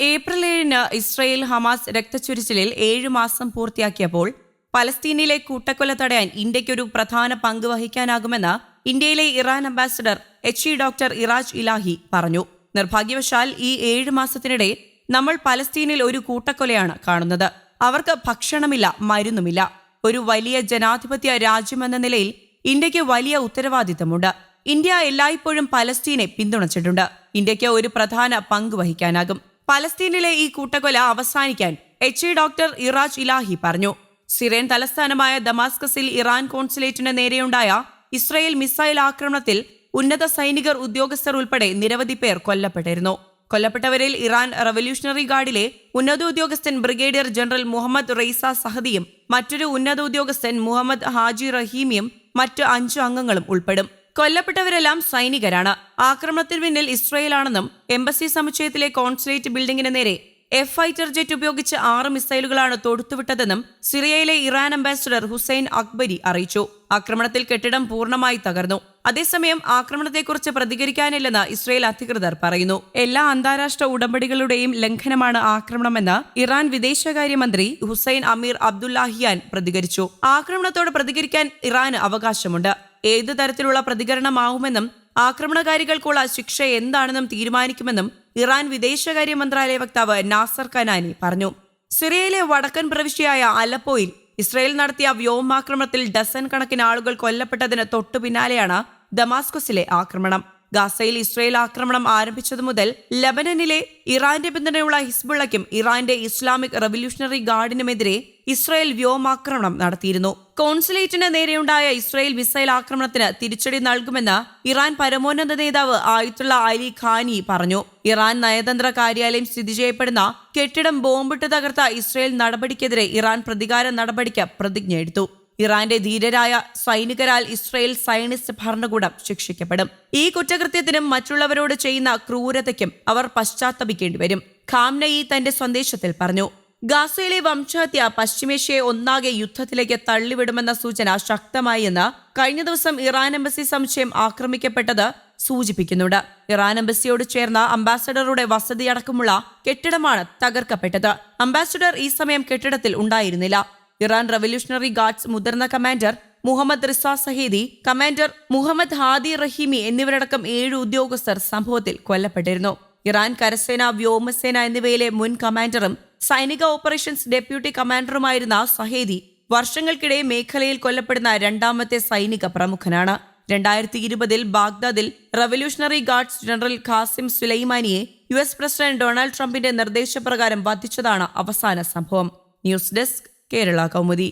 April ഏഴിന് Israel Hamas രക്തച്ചൊരിച്ചിലിൽ ഏഴ് മാസം പൂർത്തിയാക്കിയപ്പോൾ പലസ്തീനിലെ കൂട്ടക്കൊല തടയാൻ ഇന്ത്യയ്ക്കൊരു പ്രധാന പങ്ക് വഹിക്കാനാകുമെന്ന് ഇന്ത്യയിലെ Iran ambassador H E doctor Iraj Elahi പറഞ്ഞു. നിർഭാഗ്യവശാൽ ഈ ഏഴ് മാസത്തിനിടെ നമ്മൾ പലസ്തീനിൽ ഒരു കൂട്ടക്കൊലയാണ് കാണുന്നത്. അവർക്ക് ഭക്ഷണമില്ല മരുന്നുമില്ല. ഒരു വലിയ ജനാധിപത്യ രാജ്യമെന്ന നിലയിൽ ഇന്ത്യയ്ക്ക് വലിയ ഉത്തരവാദിത്തമുണ്ട്. ഇന്ത്യ എല്ലായ്പ്പോഴും പലസ്തീനെ പിന്തുണച്ചിട്ടുണ്ട്. ഇന്ത്യയ്ക്ക് ഒരു പ്രധാന പങ്ക് വഹിക്കാനാകും. പലസ്തീനിലെ ഈ കൂട്ടക്കൊല അവസാനിക്കാൻ H I doctor Iraj Elahi പറഞ്ഞു. സിറിയൻ തലസ്ഥാനമായ ദമാസ്കസിൽ ഇറാൻ കോൺസുലേറ്റിന് നേരെയുണ്ടായ ഇസ്രായേൽ മിസൈൽ ആക്രമണത്തിൽ ഉന്നത സൈനികർ ഉദ്യോഗസ്ഥർ ഉൾപ്പെടെ നിരവധി പേർ കൊല്ലപ്പെട്ടിരുന്നു. കൊല്ലപ്പെട്ടവരിൽ ഇറാൻ റവല്യൂഷണറി ഗാർഡിലെ ഉന്നത ഉദ്യോഗസ്ഥൻ ബ്രിഗേഡിയർ ജനറൽ മുഹമ്മദ് റെയ്സ സഹദിയും മറ്റൊരു ഉന്നത ഉദ്യോഗസ്ഥൻ മുഹമ്മദ് ഹാജി റഹീമിയും മറ്റ് അഞ്ചു അംഗങ്ങളും ഉൾപ്പെടും. കൊല്ലപ്പെട്ടവരെല്ലാം സൈനികരാണ്. ആക്രമണത്തിന് പിന്നിൽ ഇസ്രയേലാണെന്നും എംബസി സമുച്ചയത്തിലെ കോൺസുലേറ്റ് ബിൽഡിംഗിന് നേരെ എഫ് ഫൈറ്റർ ജെറ്റ് ഉപയോഗിച്ച് ആറ് മിസൈലുകളാണ് തൊടുത്തുവിട്ടതെന്നും സിറിയയിലെ ഇറാൻ അംബാസിഡർ ഹുസൈൻ അക്ബരി അറിയിച്ചു. ആക്രമണത്തിൽ കെട്ടിടം പൂർണമായി തകർന്നു. അതേസമയം ആക്രമണത്തെക്കുറിച്ച് പ്രതികരിക്കാനില്ലെന്ന് ഇസ്രയേൽ അധികൃതർ പറയുന്നു. എല്ലാ അന്താരാഷ്ട്ര ഉടമ്പടികളുടെയും ലംഘനമാണ് ആക്രമണമെന്ന് ഇറാൻ വിദേശകാര്യമന്ത്രി ഹുസൈൻ അമീർ അബ്ദുല്ലാഹിയാൻ പ്രതികരിച്ചു. ആക്രമണത്തോട് പ്രതികരിക്കാൻ ഇറാന് അവകാശമുണ്ട്. ഏതു തരത്തിലുള്ള പ്രതികരണമാവുമെന്നും ആക്രമണകാരികൾക്കുള്ള ശിക്ഷ എന്താണെന്നും തീരുമാനിക്കുമെന്നും ഇറാൻ വിദേശകാര്യ മന്ത്രാലയ വക്താവ് നാസർ കനാനി പറഞ്ഞു. സിറിയയിലെ വടക്കൻ പ്രവിശ്യയായ അലപ്പോയിൽ ഇസ്രയേൽ നടത്തിയ വ്യോമാക്രമണത്തിൽ ഡസൻ കണക്കിന് ആളുകൾ കൊല്ലപ്പെട്ടതിന് തൊട്ടു പിന്നാലെയാണ് ദമാസ്കസിലെ ആക്രമണം. ഗാസയിൽ ഇസ്രയേൽ ആക്രമണം ആരംഭിച്ചതു മുതൽ ലബനനിലെ ഇറാന്റെ പിന്തുണയുള്ള ഹിസ്ബുള്ളയ്ക്കും ഇറാന്റെ ഇസ്ലാമിക് റവല്യൂഷണറി ഗാർഡിനുമെതിരെ ഇസ്രയേൽ വ്യോമാക്രമണം നടത്തിയിരുന്നു. കോൺസുലേറ്റിന് നേരെയുണ്ടായ ഇസ്രയേൽ മിസൈൽ ആക്രമണത്തിന് തിരിച്ചടി നൽകുമെന്ന് ഇറാൻ പരമോന്നത നേതാവ് ആയിട്ടുള്ള അലി ഖാനി പറഞ്ഞു. ഇറാൻ നയതന്ത്ര കാര്യാലയം സ്ഥിതി ചെയ്യപ്പെടുന്ന കെട്ടിടം ബോംബിട്ട് തകർത്ത ഇസ്രയേൽ നടപടിക്കെതിരെ ഇറാൻ പ്രതികാര നടപടിക്ക് പ്രതിജ്ഞയെടുത്തു. ഇറാന്റെ ധീരരായ സൈനികരാൽ ഇസ്രയേൽ സയനിസ്റ്റ് ഭരണകൂടം ശിക്ഷിക്കപ്പെടും. ഈ കുറ്റകൃത്യത്തിനും മറ്റുള്ളവരോട് ചെയ്യുന്ന ക്രൂരതയ്ക്കും അവർ പശ്ചാത്തപിക്കേണ്ടി വരും ഖാംനയി തന്റെ സന്ദേശത്തിൽ പറഞ്ഞു. ഗാസയിലെ വംശഹത്യ പശ്ചിമേഷ്യയെ ഒന്നാകെ യുദ്ധത്തിലേക്ക് തള്ളിവിടുമെന്ന സൂചന ശക്തമായി എന്ന് കഴിഞ്ഞ ദിവസം ഇറാൻ എംബസി സംശയം ആക്രമിക്കപ്പെട്ടത് സൂചിപ്പിക്കുന്നുണ്ട്. ഇറാൻ എംബസിയോട് ചേർന്ന അംബാസഡറുടെ വസതിയടക്കമുള്ള കെട്ടിടമാണ് തകർക്കപ്പെട്ടത്. അംബാസഡർ ഈ സമയം കെട്ടിടത്തിൽ ഉണ്ടായിരുന്നില്ല. ഇറാൻ റവല്യൂഷണറി ഗാർഡ്സ് മുതിർന്ന commander Mohammad Reza Zahedi commander Mohammad Hadi Rahimi എന്നിവരടക്കം ഏഴ് ഉദ്യോഗസ്ഥർ സംഭവത്തിൽ കൊല്ലപ്പെട്ടിരുന്നു. ഇറാൻ കരസേന വ്യോമസേന എന്നിവയിലെ മുൻ കമാൻഡറും സൈനിക ഓപ്പറേഷൻസ് ഡെപ്യൂട്ടി കമാൻഡറുമായിരുന്ന സഹേദി വർഷങ്ങൾക്കിടെ മേഖലയിൽ കൊല്ലപ്പെടുന്ന രണ്ടാമത്തെ സൈനിക പ്രമുഖനാണ്. രണ്ടായിരത്തി ഇരുപതിൽ ബാഗ്ദാദിൽ റവല്യൂഷണറി ഗാർഡ്സ് ജനറൽ ഖാസിം സുലൈമാനിയെ യു എസ് പ്രസിഡന്റ് ഡൊണാൾഡ് ട്രംപിന്റെ നിർദ്ദേശപ്രകാരം വധിച്ചതാണ് അവസാന സംഭവം. News desk Kerala Kaumudi